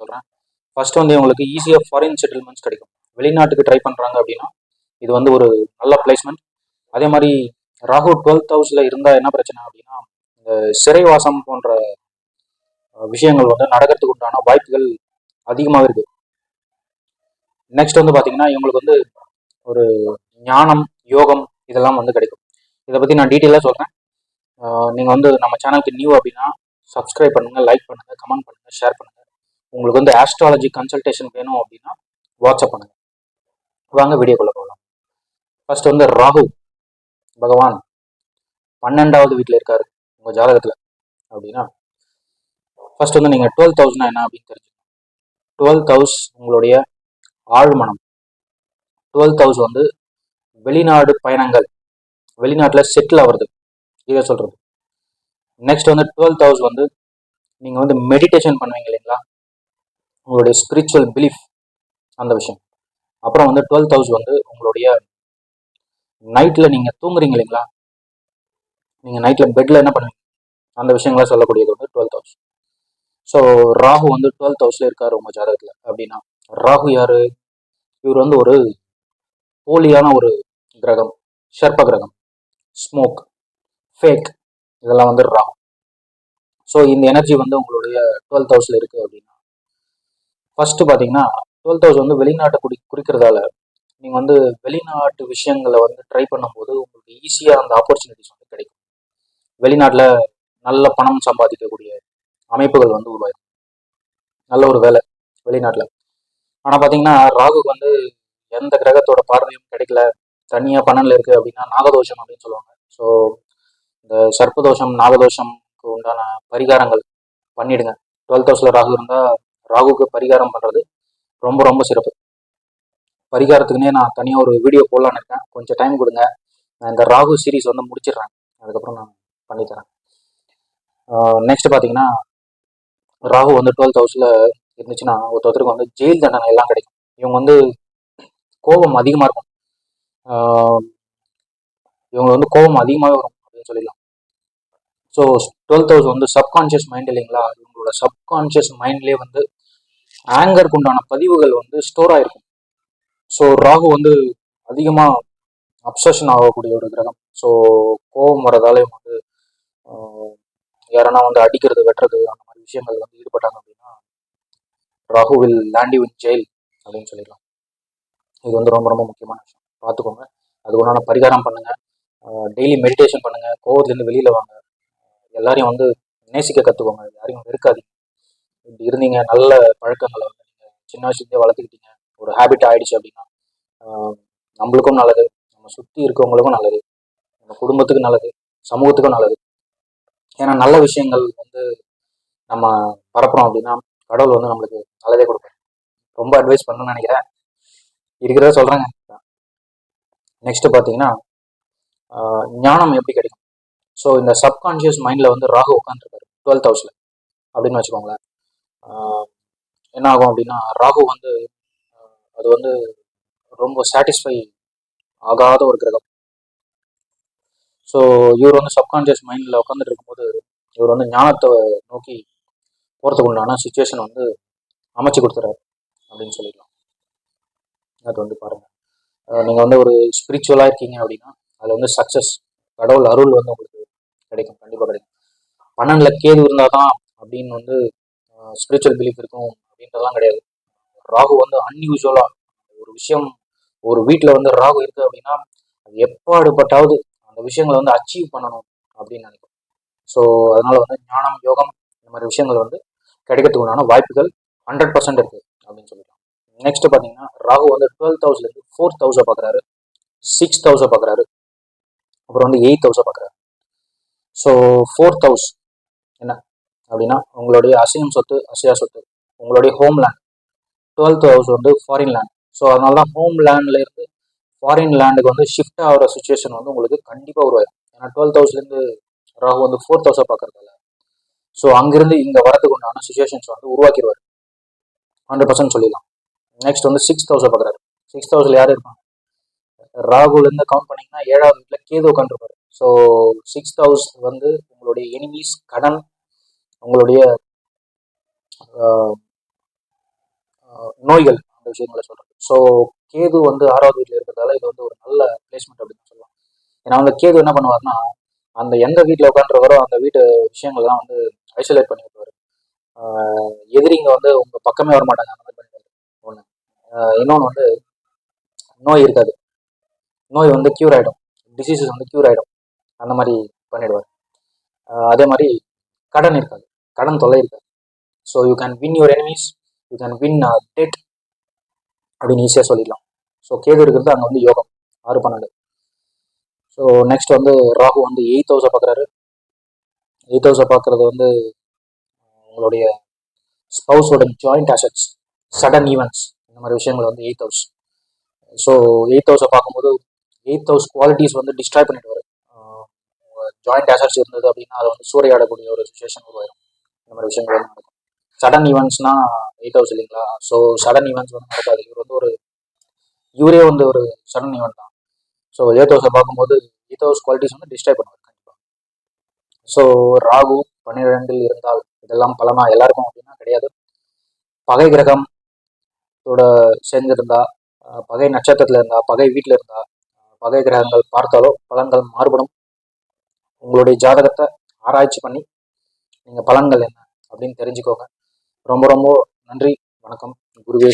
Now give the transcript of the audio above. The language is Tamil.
சொல்கிறேன் ஃபர்ஸ்ட் வந்து உங்களுக்கு ஈஸியாக ஃபாரின் செட்டில்மெண்ட்ஸ் கிடைக்கும். வெளிநாட்டுக்கு ட்ரை பண்ணுறாங்க அப்படின்னா இது வந்து ஒரு நல்ல பிளேஸ்மெண்ட் அதே மாதிரி ராகு டுவெல்த் ஹவுஸில் இருந்தால் என்ன பிரச்சனை அப்படின்னா இந்த சிறைவாசம் போன்ற விஷயங்கள் வந்து நடக்கிறதுக்கு உண்டான வாய்ப்புகள் அதிகமாக இருக்கு. நெக்ஸ்ட் வந்து பார்த்தீங்கன்னா இவங்களுக்கு வந்து ஒரு ஞானம் யோகம் இதெல்லாம் வந்து கிடைக்கும். இதை பற்றி நான் டீட்டெயிலாக சொல்கிறேன் நீங்கள் வந்து நம்ம சேனலுக்கு நியூ அப்படின்னா சப்ஸ்கிரைப் பண்ணுங்கள் லைக் பண்ணுங்கள் கமெண்ட் பண்ணுங்கள் ஷேர் பண்ணுங்கள் உங்களுக்கு வந்து ஆஸ்ட்ராலஜி கன்சல்டேஷன் வேணும் அப்படின்னா வாட்ஸ்அப் பண்ணுங்கள் வாங்க வீடியோக்குள்ளே போகலாம். ஃபர்ஸ்ட் வந்து ராகு. பகவான் பன்னெண்டாவது வீட்டில் இருக்காரு உங்கள் ஜாதகத்தில் அப்படின்னா. ஃபர்ஸ்ட் வந்து நீங்கள் டுவெல் தௌசண்ட்னா என்ன அப்படின்னு தெரிஞ்சுக்கணும். டுவெல் ஹவுஸ் உங்களுடைய ஆழ்மனம். டுவெல் ஹவுஸ் வந்து வெளிநாடு பயணங்கள். வெளிநாட்டில் செட்டில் ஆகிறது. இதை சொல்கிறது நெக்ஸ்ட் வந்து டுவெல் ஹவுஸ் வந்து நீங்கள் வந்து மெடிடேஷன் பண்ணுவீங்க இல்லைங்களா? உங்களுடைய ஸ்பிரிச்சுவல் பிலீஃப் அந்த விஷயம். அப்புறம் வந்து டுவெல்த் ஹவுஸ் வந்து உங்களுடைய நைட்டில் நீங்கள் தூங்குறீங்க இல்லைங்களா? நீங்கள் நைட்டில் பெட்டில் என்ன பண்ணுவீங்க? அந்த விஷயங்களாம் சொல்லக்கூடியது வந்து டுவெல்த் ஹவுஸ் ஸோ ராகு வந்து டுவெல்த் ஹவுஸில் இருக்கார் உங்கள் ஜாதகத்தில். அப்படின்னா ராகு யார்? இவர் வந்து ஒரு போலியான ஒரு கிரகம். ஷர்ப்ப கிரகம். ஸ்மோக் ஃபேக் இதெல்லாம் வந்து ராகு. ஸோ இந்த எனர்ஜி வந்து உங்களுடைய டுவெல்த் ஹவுஸில் இருக்குது அப்படின்னா ஃபர்ஸ்ட் பார்த்தீங்கன்னா டுவெல்த் ஹவுஸ் வந்து வெளிநாட்டை குறி குறிக்கிறதால நீங்கள் வந்து வெளிநாட்டு விஷயங்களை வந்து ட்ரை பண்ணும்போது உங்களுக்கு ஈஸியாக அந்த ஆப்பர்ச்சுனிட்டிஸ் வந்து கிடைக்கும். வெளிநாட்டில் நல்ல பணம் சம்பாதிக்கக்கூடிய அமைப்புகள் வந்து உருவாயிடும் நல்ல ஒரு வேலை வெளிநாட்டில். ஆனால் பார்த்தீங்கன்னா ராகுக்கு வந்து எந்த கிரகத்தோட பார்வையும் கிடைக்கல. தனியாக பன்னெண்டில் இருக்குது அப்படின்னா நாகதோஷம் அப்படின்னு சொல்லுவாங்க. ஸோ இந்த சர்ப்பதோஷம் நாகதோஷம்க்கு உண்டான பரிகாரங்கள் பண்ணிடுங்க. டுவெல்த் ஹவுஸில் ராகு இருந்தால் ராகுக்கு பரிகாரம் பண்ணுறது ரொம்ப ரொம்ப சிறப்பு. பரிகாரத்துக்குனே நான் தனியாக ஒரு வீடியோ போடலான்னு இருக்கேன். கொஞ்சம் டைம் கொடுங்க. நான் இந்த ராகு சீரிஸ் வந்து முடிச்சிடுறேன். அதுக்கப்புறம் நான் பண்ணித்தரேன். நெக்ஸ்ட் பார்த்தீங்கன்னா ராகு வந்து டுவெல்த் ஹவுஸில் இருந்துச்சுன்னா ஒருத்தருக்கு வந்து ஜெயில் தண்டனை எல்லாம் கிடைக்கும். இவங்க வந்து கோபம் அதிகமாக இருக்கும். இவங்க வந்து கோபம் அதிகமாகவே வரும் அப்படின்னு சொல்லிடலாம். ஸோ டுவெல்த் ஹவுஸ் வந்து சப்கான்ஷியஸ் மைண்ட் இல்லைங்களா? இவங்களோட சப்கான்ஷியஸ் மைண்ட்லேயே வந்து ஆங்கருக்கு உண்டான பதிவுகள் வந்து ஸ்டோர் ஆயிருக்கும். ஸோ ராகு வந்து அதிகமாக அப்சஷன் ஆகக்கூடிய ஒரு கிரகம். ஸோ கோபம் வரதால வந்து ஆஹ் யாரனா வந்து அடிக்கிறது வெட்டுறது அந்த மாதிரி விஷயங்கள் வந்து ஈடுபட்டாங்க அப்படின்னா Rahu will land you with jail அப்படின்னு சொல்லிடலாம். இது வந்து ரொம்ப ரொம்ப முக்கியமான விஷயம். பார்த்துக்கோங்க. அதுக்கு உண்டான பரிகாரம் பண்ணுங்க. டெய்லி மெடிடேஷன் பண்ணுங்க. கோவத்துலேருந்து வெளியில் வாங்க. எல்லாரையும் வந்து நேசிக்க கற்றுக்கோங்க யாரையும் வெறுக்காதீங்க. இப்படி இருந்தீங்க நல்ல பழக்கங்களை வந்து நீங்கள் சின்ன வயசுலேருந்தே வளர்த்துக்கிட்டீங்க. ஒரு ஹேபிட் ஆயிடுச்சு அப்படின்னா நம்மளுக்கும் நல்லது நம்ம சுற்றி இருக்கவங்களுக்கும் நல்லது நம்ம குடும்பத்துக்கும் நல்லது சமூகத்துக்கும் நல்லது. ஏன்னா நல்ல விஷயங்கள் வந்து நம்ம பரப்புறோம் அப்படின்னா கடவுள் வந்து நம்மளுக்கு நல்லதே கொடுப்பாரு. ரொம்ப அட்வைஸ் பண்ணணும்னு நினைக்கிறேன். இருக்கிறத சொல்கிறேங்க நெக்ஸ்ட்டு பார்த்தீங்கன்னா ஞானம் எப்படி கிடைக்கும்? ஸோ இந்த சப்கான்ஷியஸ் மைண்டில் வந்து ராகு உட்காந்துருக்காரு டுவெல்த் ஹவுஸில் அப்படின்னு வச்சுக்கோங்களேன். என்ன ஆகும் அப்படின்னா ராகு வந்து அது வந்து ரொம்ப சாட்டிஸ்ஃபை ஆகாத ஒரு கிரகம். ஸோ இவர் வந்து சப்கான்ஷியஸ் மைண்டில் உட்காந்துட்டு இருக்கும்போது இவர் வந்து ஞானத்தை நோக்கி போகிறதுக்கு உண்டான சுச்சுவேஷன் வந்து அமைச்சு கொடுத்துறாரு அப்படின்னு சொல்லிடலாம். அது வந்து பாருங்கள் நீங்கள் வந்து ஒரு ஸ்பிரிச்சுவலாக இருக்கீங்க அப்படின்னா அதில் வந்து சக்ஸஸ் கடவுள் அருள் வந்து உங்களுக்கு கிடைக்கும். கண்டிப்பாக கிடைக்கும். பன்னெண்டில் கேது இருந்தால் தான் அப்படின்னு வந்து ஸ்பிரிச்சுவல் பிலீஃப் இருக்கும் அப்படின்றதெல்லாம் கிடையாது. ராகு வந்து அன்யூஷுவலாக ஒரு விஷயம் ஒரு வீட்டில் வந்து ராகு இருக்குது அப்படின்னா அது எப்பாடுபட்டாவது அந்த விஷயங்களை வந்து அச்சீவ் பண்ணணும் அப்படின்னு நினைக்கும் ஸோ அதனால வந்து ஞானம் யோகம் இந்த மாதிரி விஷயங்கள் வந்து கிடைக்கிறதுக்கு உண்டான வாய்ப்புகள் ஹண்ட்ரட் பர்சன்ட் இருக்குது அப்படின்னு சொல்லிக்கலாம் நெக்ஸ்ட் பார்த்தீங்கன்னா ராகு வந்து டுவெல்த் ஹவுஸ்லேருந்து ஃபோர்த் ஹவுஸை பார்க்குறாரு. சிக்ஸ்த் ஹவுஸை பார்க்குறாரு. அப்புறம் வந்து எயித் ஹவுஸை பார்க்குறாரு. ஸோ ஃபோர்த் ஹவுஸ் என்ன? அப்படின்னா உங்களுடைய அசையும் சொத்து அசையா சொத்து உங்களுடைய ஹோம் லேண்ட் டுவெல்த் ஹவுஸ் வந்து ஃபாரின் லேண்ட் ஸோ அதனால தான் ஹோம் லேண்ட்ல இருந்து ஃபாரின் லேண்டுக்கு வந்து ஷிஃப்ட் ஆகிற சுச்சுவேஷன் வந்து உங்களுக்கு கண்டிப்பாக உருவாயிடும் ஏன்னா டுவெல்த் ஹவுஸ்லேருந்து ராகு வந்து ஃபோர்த் ஹவுஸாக பார்க்குறதில்ல ஸோ அங்கேருந்து இங்கே வரதுக்கு உண்டான சுச்சுவேஷன்ஸ் வந்து உருவாக்கிடுவார். ஹண்ட்ரட் பர்சன்ட் சொல்லிடலாம். நெக்ஸ்ட் வந்து சிக்ஸ்த் ஹவுஸை பார்க்குறாரு. சிக்ஸ்த் ஹவுஸில் யார் இருப்பாங்க? ராகுலேருந்து கவுண்ட் பண்ணிங்கன்னா ஏழாவது வீட்டில் கேது உட்காந்துருப்பாரு ஸோ சிக்ஸ்த் ஹவுஸ் வந்து உங்களுடைய எனிமீஸ் கடன் உங்களுடைய நோய்கள் அந்த விஷயங்களை சொல்றது. ஸோ கேது வந்து ஆறாவது வீட்டில் இருக்கிறதால இது வந்து ஒரு நல்ல பிளேஸ்மெண்ட் அப்படின்னு சொல்லலாம் ஏன்னா வந்து கேது என்ன பண்ணுவார்னா அந்த எந்த வீட்டில் உட்காந்துருக்கிறோ அந்த வீட்டு விஷயங்கள்லாம் வந்து ஐசோலேட் பண்ணி விட்டுவார் எதிரிங்க வந்து உங்கள் பக்கமே வர மாட்டாங்க அந்த மாதிரி பண்ணிடுவார் ஒன்று இன்னொன்று வந்து நோய் இருக்காது. நோய் வந்து க்யூர் ஆகிடும் டிசீசஸ் வந்து க்யூர் ஆகிடும் அந்த மாதிரி பண்ணிடுவார். அதே மாதிரி கடன் இருக்காது. கடன் தொல்லை இருக்காது so you can win your enemies you can win debt அப்படின்னு ஈஸியாக சொல்லிடலாம். ஸோ கேது இருக்கிறது அங்கே வந்து யோகம் ஆறு பன்னெண்டு. ஸோ நெக்ஸ்ட் வந்து ராகு வந்து எயித் ஹவுஸை பார்க்குறாரு எயித் ஹவுஸை பார்க்குறது வந்து உங்களுடைய ஸ்பவுஸோட ஜாயிண்ட் அசட்ஸ் சடன் ஈவெண்ட்ஸ் இந்த மாதிரி விஷயங்கள் வந்து எயித் ஹவுஸ் ஸோ எயித் ஹவுஸை பார்க்கும்போது எயித் ஹவுஸ் குவாலிட்டிஸ் வந்து டிஸ்ட்ராய் பண்ணிட்டு வரும் ஜாயிண்ட் அசட்ஸ் இருந்தது அப்படின்னா அதை வந்து சூறையாடக்கூடிய ஒரு சுச்சுவேஷன் உருவாயிடும் விஷயங்கள். வந்து சடன் ஈவெண்ட்ஸ்னா எயிட் ஹவுஸ் இல்லைங்களா? ஸோ சடன் ஈவெண்ட்ஸ் வந்து நடக்காது. இவர் வந்து ஒரு இவரே வந்து ஒரு சடன் ஈவெண்ட் தான். ஸோ எயிட் ஹவுஸை பார்க்கும்போது எயிட் ஹவுஸ் குவாலிட்டிஸ் வந்து டிஸ்டர்ப் பண்ணுவார் கண்டிப்பாக ஸோ ராகு பன்னிரெண்டில் இருந்தால் இதெல்லாம் பலனா எல்லாருக்கும் அப்படின்னா கிடையாது. பகை கிரகம் இதோட சேர்ந்திருந்தா பகை நட்சத்திரத்தில் இருந்தால் பகை வீட்டில் இருந்தால் பகை கிரகங்கள் பார்த்தாலோ பலன்கள் மாறுபடும். உங்களுடைய ஜாதகத்தை ஆராய்ச்சி பண்ணி நீங்கள் பலன்கள் என்ன? அப்படின்னு தெரிஞ்சுக்கோங்க. ரொம்ப ரொம்ப நன்றி. வணக்கம். குருவே